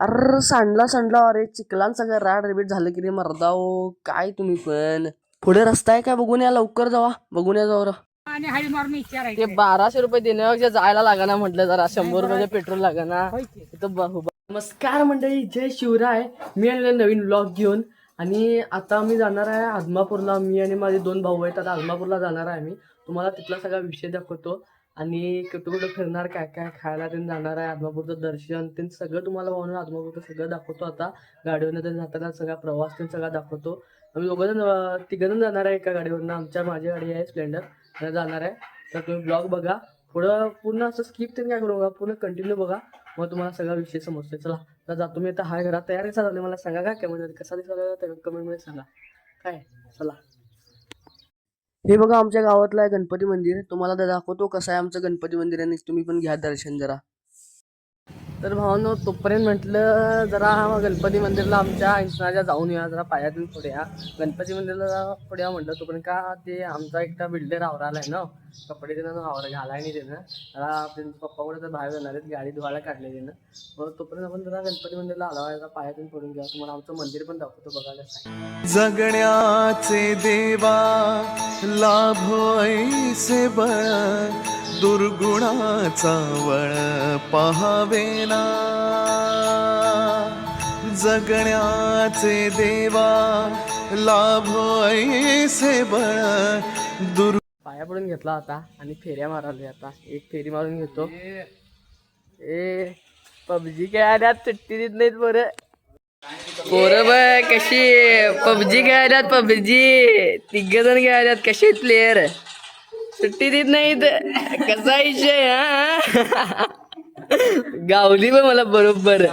अर सांडला सांडला. अरे चिखलान सगळं राड रेबीट झालं की रे मर्दा ओ काय तुम्ही पण? पुढे रस्ता आहे काय? बघून या लवकर जावा. बघून या मारून ते बाराशे रुपये देण्यापेक्षा जायला लागाना म्हटलं जरा. शंभर रुपये पेट्रोल लागाना. नमस्कार मंडळी. जय शिवराय. मी आलेलो नवीन ब्लॉग घेऊन. आणि आता मी जाणार आहे आदमापूरला. मी आणि माझे दोन भाऊ आहेत. आता आदमापूरला जाणार आहे मी तुम्हाला तिथला सगळा विषय दाखवतो. आणि कुठं कुठं फिरणार काय काय खायला ते जाणार आहे आदमापूरचं दर्शन ते सगळं तुम्हाला म्हणून आदमापूरचं सगळं दाखवतो आता. गाडीवरनं ते जाताना सगळा प्रवास ते सगळा दाखवतो. आम्ही दोघंजण तिघंजण जाणार आहे एका गाडीवरनं. आमच्या माझी गाडी आहे स्प्लेंडर त्याला जाणार आहे. तर तुम्ही ब्लॉग बघा. पुढं पूर्ण असं स्किप ते काय करू बघा पूर्ण कंटिन्यू बघा. मग तुम्हाला सगळा विषय समजतो चला तर जातो मी. आता हाय घरात. तयार कसा झाले मला सांगा काय कमेंट कसा दिसला कमेंटमध्ये सांगा. काय? चला. हे बघा आमच्या गावातलं आहे गणपती मंदिर तुम्हाला दाखवतो कसं आहे आमचं गणपती मंदिर आणि तुम्ही पण घ्या दर्शन जरा. तर भावांनो तोपर्यंत म्हटलं जरा गणपती मंदिरला आमच्या इंस्टाच्या जाऊन या जरा पायातून पुढे या. गणपती मंदिरला पुढे या म्हटलं तोपर्यंत का ते आमचा एकटा बिल्डर आवराला आहे ना? कपडे त्यानं आवर घालाय नाही त्यानं जरा पप्पा कुठे तर बाहेर जाणार आहेत गाडी धुवायला काढले त्यानं मग तोपर्यंत आपण जरा गणपती मंदिरला आला पायातून पडून घ्या. तुम्हाला आमचं मंदिर पण दाखवतो बघायला. जगण्याचे देवा लाभो ऐसे बळ. दुर्गुणाचा वळ पहावेना जगण्याचे देवा लाभ ऐसे बळ. दुर् पाया पडून घेतला आता आणि फेऱ्या माराले आता. एक फेरी मारून घेतो. ए पबजी खेळाल्यात सुट्टी देत नाहीत बरं पोरं बघ कशी पबजी खेळाल्यात पबजी. तिघ जण खेळाल्यात कशी प्लेयर सुट्टी देत नाहीत. कसा विषय हा? गावली बघ मला बरोबर.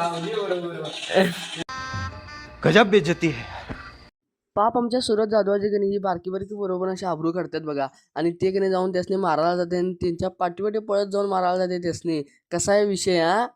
गजब बेजती है। पाप आमच्या सुरत जाधवाचे की नाही ही बारकी बारकी बरोबर अशी आबरू करतात बघा. आणि ते की नाही जाऊन त्यासनी मारायला जाते आणि त्यांच्या पाठीवाटे पळत जाऊन मारायला जाते त्यासनी. कसा आहे विषय हा?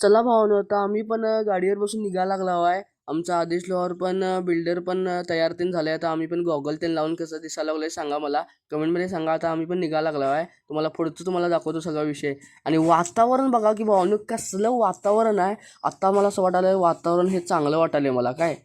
चला भावानं आता आम्ही पण गाडीवर बसून निघायला लागलो आहे. आमचा आदेश लोहार पण बिल्डर पण तयार तेन झाले आता आम्ही पण गॉगल तेन लावून कसं दिसायला लागलं सांगा मला. कमेंटमध्ये सांगा आता आम्ही पण निघायला लागलो आहे. तुम्हाला पुढचं तुम्हाला दाखवतो सगळा विषय. आणि वातावरण बघा की भावानो कसलं वातावरण आहे. आत्ता मला असं वाटायला वातावरण हे चांगलं वाटायलंय मला काय?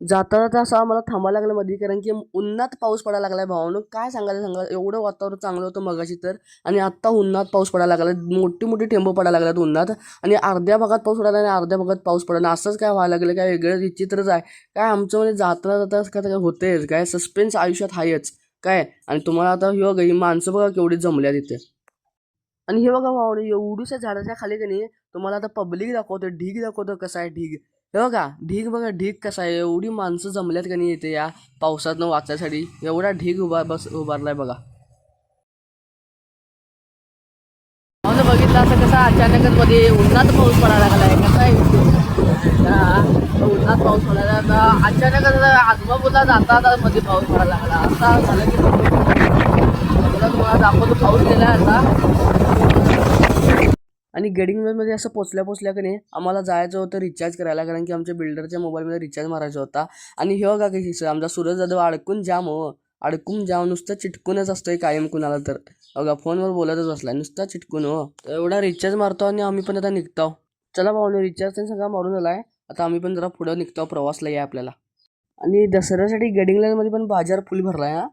जाता जाता असं आम्हाला थांबायला लागलं मध्ये कारण की उन्हात पाऊस पडायला लागलाय भावानं. काय सांगायचं सांगा एवढं वातावरण चांगलं होतं मगाशी तर. आणि आत्ता उन्हात पाऊस पडायला लागला मोठी मोठी ठेंब पडायला लागल्यात उन्हात. आणि अर्ध्या भागात पाऊस पडायला आणि अर्ध्या भागात पाऊस पडायला असंच काय व्हायला लागलं काय वेगळं विचित्रच आहे. काय आमचं म्हणजे जाता जाता काय काय होतेच काय सस्पेन्स आयुष्यात आहेच काय? आणि तुम्हाला आता हे बघा ही माणसं बघा केवढी जमल्या तिथे आणि हे बघा भावानं एवढीशा झाडाच्या खाली की नाही तुम्हाला आता पब्लिक दाखवतो ढीग दाखवतो कसं आहे ढीग. हे बघा ढीग बघा ढीग कसा आहे? एवढी माणसं जमल्यात का नाही येते या पावसातनं वाचायसाठी? एवढा ढीग उभा बस उभारलाय बघा. बघितलं असं कसं अचानकच मध्ये उन्हात पाऊस पडायला लागलाय. कसा आहे उन्हात पाऊस पडायला आता अचानकच आजबाजूला जाता जाता मध्ये पाऊस पडायला लागला. असा झालं की तुम्हाला दाखवतो. पाऊस गेला आता. आणि गडिंगमध्ये असं पोचल्या पोचल्या की नाही आम्हाला जायचं होतं रिचार्ज करायला कारण की आमच्या बिल्डरच्या मोबाईलमध्ये रिचार्ज मारायचा होता. आणि हे बघा की सर आमचा सूरज जाधव अडकून जाम हो. अडकून जाम नुसतं चिटकूनच असतोय कायम कुणाला तर. बघा फोनवर बोलतच असला नुसता चिटकून हो. एवढा रिचार्ज मारतो आणि आम्ही पण आता निघतो. चला भाऊ रिचार्ज त्यांनी सगळा मारून झालाय आता आम्ही पण जरा पुढं निघतो प्रवासला या आपल्याला. आणि दसऱ्यासाठी गडिंगलँडमध्ये पण बाजार फुल भरलाय हा आहे हा.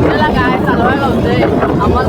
त्याला काय चालवायला होतंय? आम्हाला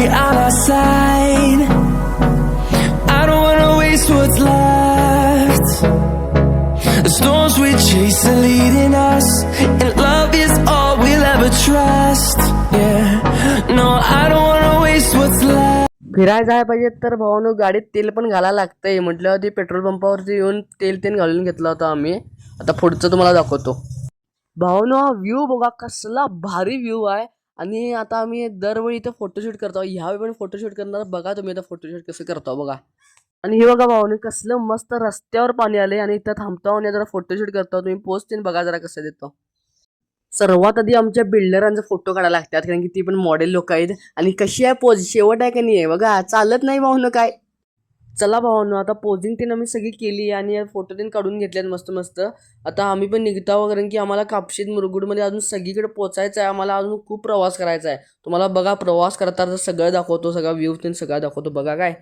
is on our side. I don't wanna waste what's left. The storms we chase are leading us, and love is all we'll ever trust. Yeah, no, I don't wanna waste what's left. फिरायला जायला पाहिजे तर भावानं गाडीत तेल पण घालायला लागतंय म्हटल्यावर ते पेट्रोल पंपावरती येऊन तेल तेल घालून घेतलं होतं आम्ही आता पुढचं तुम्हाला दाखवतो भावानं हा व्ह्यू बघा कसला भारी व्ह्यू आहे आणि आता आम्ही दरवेळी इथं फोटोशूट करतो. ह्यावेळी पण फोटोशूट करणार. बघा तुम्ही इथं फोटोशूट कसं करतो बघा. आणि हे बघा भाऊने कसलं मस्त रस्त्यावर पाणी आले आणि इथं थांबतो आणि जरा फोटोशूट करतो. तुम्ही पोस्ट बघा जरा कसं देतो. सर्वात आधी आमच्या बिल्डरांचा फोटो काढायला लागतात कारण की ती पण मॉडेल लोक आहेत. आणि कशी आहे पोज शेवट आहे का नाही आहे? बघा चालत नाही भाऊनं काय. चला भावांनो आता पोझिंग तीन आम्ही सगळी केली आणि फोटो तीन काढून घेतल्यात मस्त मस्त. आता आम्ही पण निघता कारण की आम्हाला कापशीत मुरगुडमध्ये अजून सगळीकडे पोचायचं आहे आम्हाला अजून खूप प्रवास करायचा आहे तुम्हाला बघा प्रवास करता सगळं दाखवतो सगळा व्ह्यू तीन सगळं दाखवतो. बघा काय.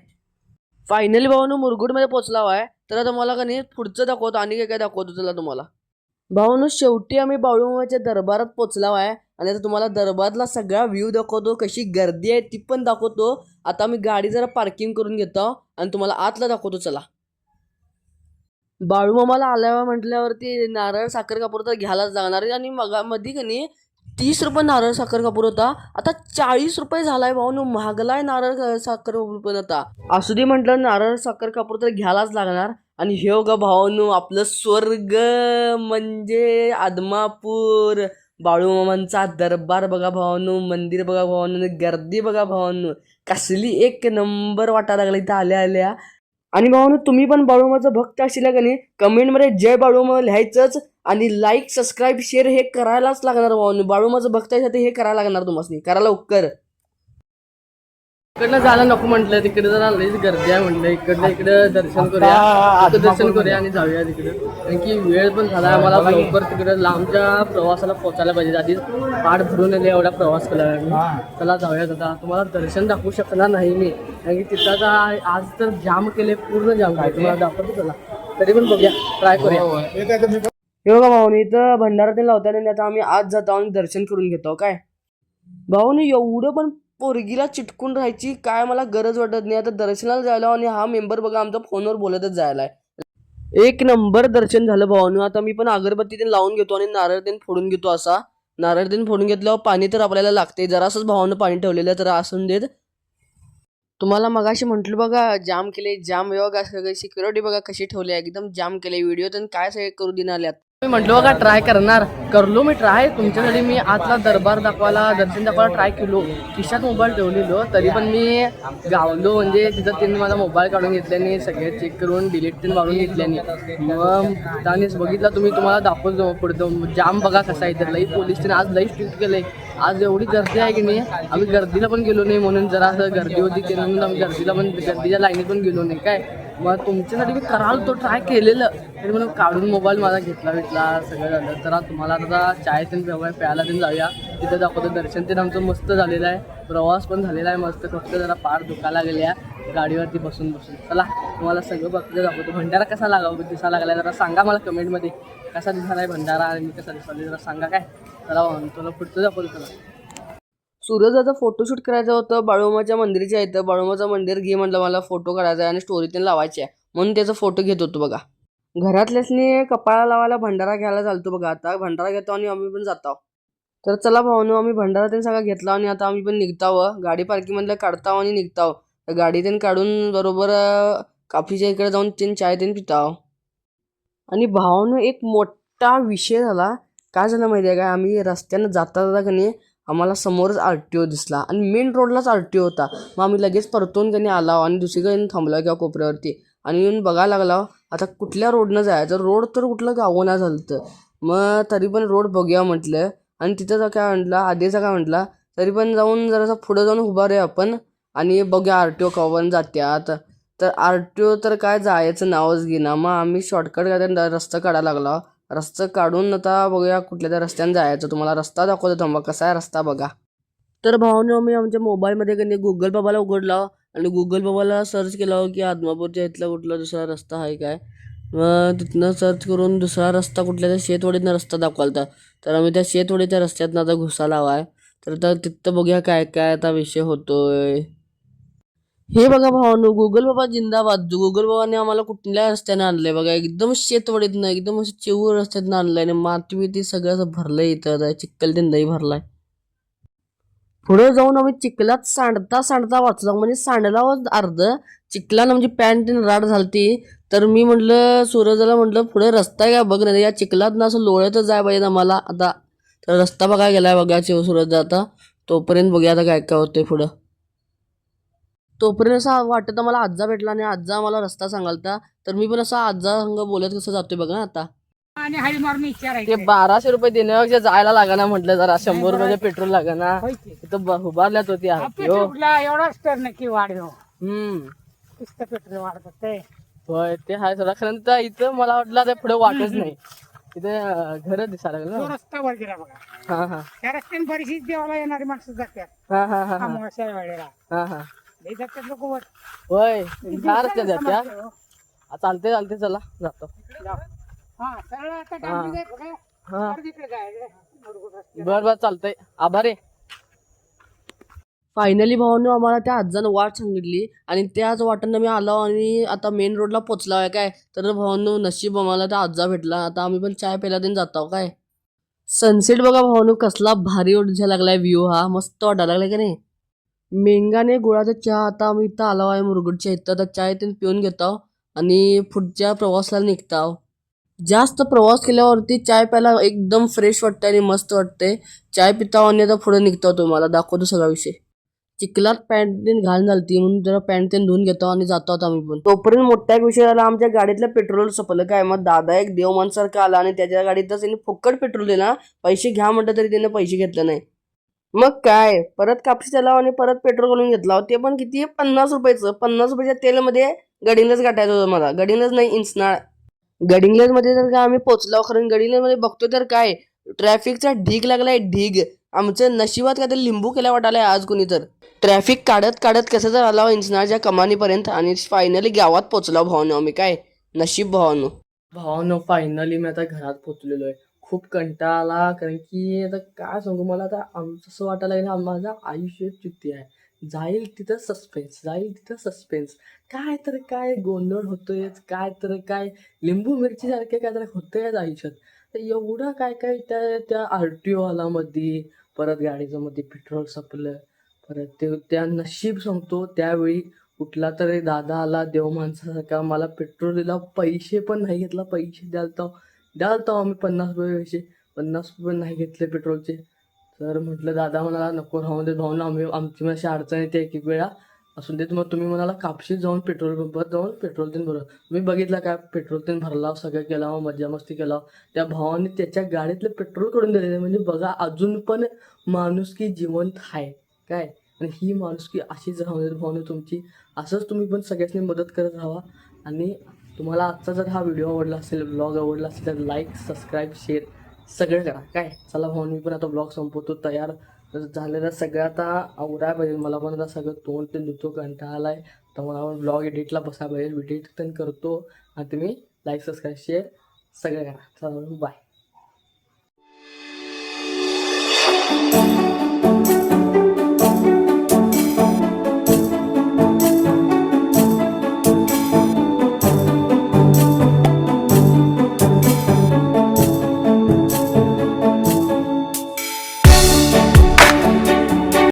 फायनली भावानो मुरगुडमध्ये पोचला आहे तर आता मला का नाही पुढचं दाखवतो आणि काय काय दाखवतो तुला तुम्हाला. भावानो शेवटी आम्ही बाळूमाच्या दरबारात पोचला आहे आणि आता तुम्हाला दरबारला सगळा व्ह्यू दाखवतो कशी गर्दी आहे ती पण दाखवतो. आता मी गाडी जरा पार्किंग करून घेतो आणि तुम्हाला आतला दाखवतो चला. बाळूमामाला आल्यावर म्हटल्यावरती नारळ साखर कापूर तर घ्यायलाच लागणार आहे. आणि मगा मध्ये का नाही तीस रुपये नारळ साखर कापूर होता. आता चाळीस रुपये झालाय भाऊ महागलाय नारळ साखर कापूर पण आता. असू दे म्हटलं नारळ साखर कापूर तर घ्यायलाच लागणार. आणि हे हो ग भावानू आपलं स्वर्ग म्हणजे आदमापूर. बाळूमामांचा दरबार बघा भावांनो मंदिर बघा भावांनो गर्दी बघा भावांनो. कसली एक नंबर वाटायला लागला इथं आल्या आल्या. आणि भावांनो तुम्ही पण बाळूमाचा भक्त असेल का नाही? कमेंटमध्ये जय बाळूमा लिहायचंच. आणि लाईक सबस्क्राईब शेअर हे करायलाच लागणार भावांनो. बाळूमाचं भक्त आहे हे करायला लागणार तुम्हाला. करायला लवकर. इकडनं जायला नको म्हटलं तिकडे जरा लईच गर्दी आहे म्हटलं. इकडनं इकडे दर्शन करूया. दर्शन करूया आणि जाऊया तिकडे. कारण की वेळ पण झाला आहे मला लवकर तिकडे लांबच्या प्रवासाला पोहोचायला पाहिजे. आधीच पाठ भरून आले एवढा प्रवास केला. चला जाऊयात आता तुम्हाला दर्शन दाखवू शकणार नाही मी. कारण की तिथं आज तर जाम केले पूर्ण जाम केले. तुम्हाला दाखवतो चला. तरी पण बघूया. ट्राय करूया. हे बघा भाऊनी इथं भंडारा ते लावताना आणि आता आम्ही आज जातो आणि दर्शन करून घेतो काय? भाऊनी एवढं पण पोरगीला चिटकून राहायची काय मला गरज वाटत नाही. आता दर्शनाला जायला आणि हा मेंबर बघा आमचा फोनवर बोलतच जायला एक नंबर दर्शन झालं भावानू. आता मी पण अगरबत्ती ते लावून घेतो आणि नारळ तेन फोडून घेतो असा. नारळ तेन फोडून घेतल्यावर पाणी तर आपल्याला लागते जरासंच भावानं पाणी ठेवलेलं आहे, तर असून देत. तुम्हाला मगाशी म्हटलं बघा जाम केले जाम. बघा सगळे सिक्युरिटी बघा कशी ठेवली आहे. एकदम जाम केले व्हिडिओ तर काय सगळे करू देणार आल्यात मी म्हटलो बघा ट्राय करणार. करलो मी ट्राय तुमच्यासाठी मी आतला दरबार दाखवायला दर्शन दाखवायला ट्राय केलो. खिशात मोबाईल ठेवलेलो. तरी पण मी गावलो. म्हणजे तिथं त्यांनी माझा मोबाईल काढून घेतल्याने सगळे चेक करून डिलीट पण मारून घेतल्याने मग त्यानेच बघितलं तुम्ही तुम्हाला दाखवतो पुढतो जाम बघा कसा आहे तर लई पोलीस आज लई स्ट्रिक्ट केलंय. आज एवढी गर्दी आहे की नाही आम्ही गर्दीला पण गेलो नाही म्हणून जरा असं गर्दी होती ते म्हणून आम्ही गर्दीला पण गर्दीच्या लाईनीत पण गेलो नाही. काय? मग तुमच्यासाठी मी कराल तो ट्राय केलेलं. तरी म्हणून काढून मोबाईल माझा घेतला भेटला सगळं झालं. तर तुम्हाला आता चाय तेन प्यावं प्यायला तेन जाऊया. तिथं दाखवतो दर्शन तेन आमचं मस्त झालेलं आहे. प्रवास पण झालेला आहे मस्त. फक्त जरा पार दुखायला गेल्या गाडीवरती बसून बसून. चला तुम्हाला सगळं बघतो दाखवतो. भंडारा कसा लागा दिसायला लागला जरा सांगा मला कमेंटमध्ये कसा दिसायला आहे भंडारा? आणि मी कसा दिसायला जरा सांगा काय? चला तुला पुढचं दाखवतो तुला सूरजाचा फोटोशूट करायचं होतं बाळूमाच्या मंदिरच्या इथं. बाळूमाचं मंदिर घे म्हटलं मला फोटो काढायचा आहे आणि स्टोरी त्यांना लावायची आहे. म्हणून त्याचा फोटो घेत होतो बघा. घरातल्यासनी कपाळा लावायला भंडारा घ्यायला चालतो बघा आता. भंडारा घेतो आणि आम्ही पण जातो. तर चला भाऊनो आम्ही भंडारा त्यांनी सगळा घेतला आणि आता आम्ही पण निघताव. गाडी पार्किंगमधलं काढताव आणि निघताव. गाडी त्यांनी काढून बरोबर काफीच्या इकडे जाऊन तीन चाय त्यांनी पिताव. आणि भावानं एक मोठा विषय झाला. काय झालं माहिती आहे का आम्ही रस्त्यानं जाता जाता का नाही आम्हाला समोरच आर टी ओ दिसला. आणि मेन रोडलाच आर टी ओ होता. मग आम्ही लगेच परतून त्यांनी आला आणि दुसरीकडे थांबला किंवा कोपऱ्यावरती. आणि येऊन बघायला लागला आता कुठल्या रोडनं जायचं? रोड तर कुठलं गावना झालं तर मग तरी पण रोड बघूया म्हटलं. आणि तिथं काय म्हटलं आधीचा काय म्हटला तरी पण जाऊन जरासं पुढं जाऊन उभा रे आपण. आणि बघूया आर टी ओ कवन जात्यात. तर आर टी ओ तर काय जायचं नावच घेणार मग आम्ही शॉर्टकट काय रस्ता काढायला लागला. रस्ता काढून आता बघूया कुठल्या त्या रस्त्याने जायचं. तुम्हाला रस्ता दाखवतो थांबा. कसा आहे रस्ता बघा. तर भावाने मी आमच्या मोबाईलमध्ये कधी गुगल बाबाला उघडला आणि गुगल बाबाला सर्च केलं की आदमापूरच्या इथला कुठला दुसरा रस्ता आहे काय? मग तिथनं सर्च करून दुसरा रस्ता कुठल्या त्या शेतवडीतनं रस्ता दाखवालता. तर आम्ही त्या शेतवडीच्या रस्त्यातनं आता घुसायला आहे. तर आता तिथं बघूया काय काय आता विषय होतोय. हे बघा भावानो गुगल बाबा जिंदाबाद. गुगल बाबाने आम्हाला कुठल्या रस्त्याने आणलंय बघा एकदम शेतवडीतनं एकदम असं चिवूर रस्त्यातनं आणलंय आणि माती बिती सगळं असं भरलंय इथं. आता चिक्कल त्यांनाही भरलाय. पुढे जाऊन आम्ही चिखलात सांडता सांडता वाचलो. म्हणजे सांडला अर्ध चिखलानं म्हणजे पॅन्ट राड झालती. तर मी म्हटलं सूरजला म्हटलं पुढे रस्ता आहे का बघ नाही या चिखलात ना असं लोळतच जाय पाहिजे ना मला आता तर रस्ता बघा गेलाय बघा शिव सूरज आता. तोपर्यंत बघूया आता काय काय होतंय पुढं. तोपर्यंत असं वाटतं मला आज्जा भेटला आणि आज्जा मला रस्ता सांगालता. तर मी पण असा आज्जा संग बोलत कसं जातोय बघा ना आता. आणि हाडी मारून ते विचारायचं बाराशे रुपये देण्यापेक्षा जायला लागाना म्हटलं जरा शंभर रुपये पेट्रोल लागाना. होय. तिथं उभारल्यात होती हा, आरती, हो. पेट्रोलला एवढाच तर नक्की वाढव हम्म. नुसतं पेट्रोल वाढत ते होय ते सोडा. कारण तर इथं मला वाटलं ते पुढे वाटच नाही. इथे घर दिसायला लागलं तो ना रस्ता वर गेला बघा. हा हा. त्या रस्त्याने बरीचशी देवाला येणारी माणसं जातात. हा हा हा हा. अमावास्या वेळेला. हा हा. होय चार रस्त्यात जात्या चालते चालते चला जातो. हा. बर बर चालतंय. आभार आहे. फायनली भावानं आम्हाला त्या आजानं वाट सांगितली आणि त्याच वाटानं मी आलो आणि आता मेन रोडला पोचलो आहे काय? तर भावांनो नशीब आम्हाला त्या आजा भेटला. आता आम्ही पण चाय प्यायला देऊन जातो काय? सनसेट बघा भावानो कसला भारी उठझा लागलाय व्ह्यू हा. मस्त वाटायला लागलाय का नाही? मेंगाने गुळाचा चहा आता आम्ही इथं आलो आहे मुरगुडच्या इथं. तर चाय ते पिऊन घेतो आणि पुढच्या प्रवासाला निघतो. जास्त प्रवास केल्यावरती चाय प्यायला एकदम फ्रेश वाटते आणि मस्त वाटते चाय पिता आणि आता पुढे निघतो तुम्हाला. दाखवतो सगळा विषय. चिखलात पॅन्ट तीन घालून झालती म्हणून जरा पॅन्ट तेन धुवून घेतो आणि जातो आता आम्ही पण. तोपर्यंत मोठ्या एक विषय आला आमच्या गाडीतलं पेट्रोल संपलं काय? मग दादा एक देवमानसारखा आला आणि त्याच्या गाडीतच त्याने फुकट पेट्रोल दिला. पैसे घ्या म्हटलं तरी त्याने पैसे घेतले नाही. मग काय? परत कापशी त्याला आणि परत पेट्रोल घालून घेतला ते पण किती? पन्नास रुपयाचं. पन्नास रुपयाच्या तेलमध्ये गडिंगलच गाठायचं होतं मला. गडिंगलच नाही इंचनाळ गडिंग्लजमध्ये तर काय आम्ही पोचलो खरं गडिंग्लजमध्ये बघतो तर काय? ट्रॅफिकचा ढीग लागलाय ढीग. आमच्या नशिबात काय ते लिंबू केला वाटायला आज कोणी तर. ट्रॅफिक काढत काढत कसं तर आला हो इंचनाच्या कमानीपर्यंत आणि फायनली गावात पोचलो भावानो आम्ही. काय? नशीब भावानो. भावानो फायनली मी आता घरात पोचलेलो आहे खूप कंटाळा आला कारण की आता काय सांगू मला आता आमचं असं वाटायला लागलं माझं आयुष्य चित्ती आहे. जाईल तिथं सस्पेन्स जाईल तिथं सस्पेन्स काय तर काय गोंधळ होतोय काय तर काय लिंबू मिरची सारखे काय तर होतंय आयुष्यात. तर एवढं काय काय त्या त्या आर टी ओवालामध्ये परत गाडीचं मध्ये पेट्रोल संपलं परत ते त्या नशीब सांगतो त्यावेळी कुठला तरी दादा आला देव माणसासारखा मला पेट्रोल दिला पैसे पण नाही घेतला पैसे द्याल तर द्याल तो आम्ही पन्नास रुपये पैसे. पन्नास रुपये नाही घेतले पेट्रोलचे. तर म्हटलं दादा म्हणाला नको राहून दे भाऊन आम्ही आमची अशी अडचण येते एक एक वेळा. असून देत मग तुम्ही म्हणाला कापशीत जाऊन पेट्रोल पंपात जाऊन पेट्रोल तीन भरा. मी बघितलं काय पेट्रोल तीन भरला सगळं केला मजा मज्जा मस्ती केला त्या भावाने त्याच्या गाडीतलं पेट्रोल करून दिलेलं म्हणजे बघा अजून पण माणुसकी जिवंत आहे. काय? आणि ही माणुसकी अशीच राहून देत भावने तुमची. असंच तुम्ही पण सगळ्यांनी मदत करत राहा आणि तुम्हाला आजचा जर हा व्हिडिओ आवडला असेल ब्लॉग आवडला असेल तर लाईक सबस्क्राईब शेअर सगळं करा. काय? चला भाऊ मी पण आता ब्लॉग संपवतो तयार झालेलं सगळं आता आवडाय पाहिजे. मला पण आता सगळं तोंड ते देतो कंटाळा आला आहे तर मला पण ब्लॉग एडिटला बसायला पाहिजे. एडिट पण करतो. आणि तुम्ही लाईक सबस्क्राईब शेअर सगळं करा. चला बाय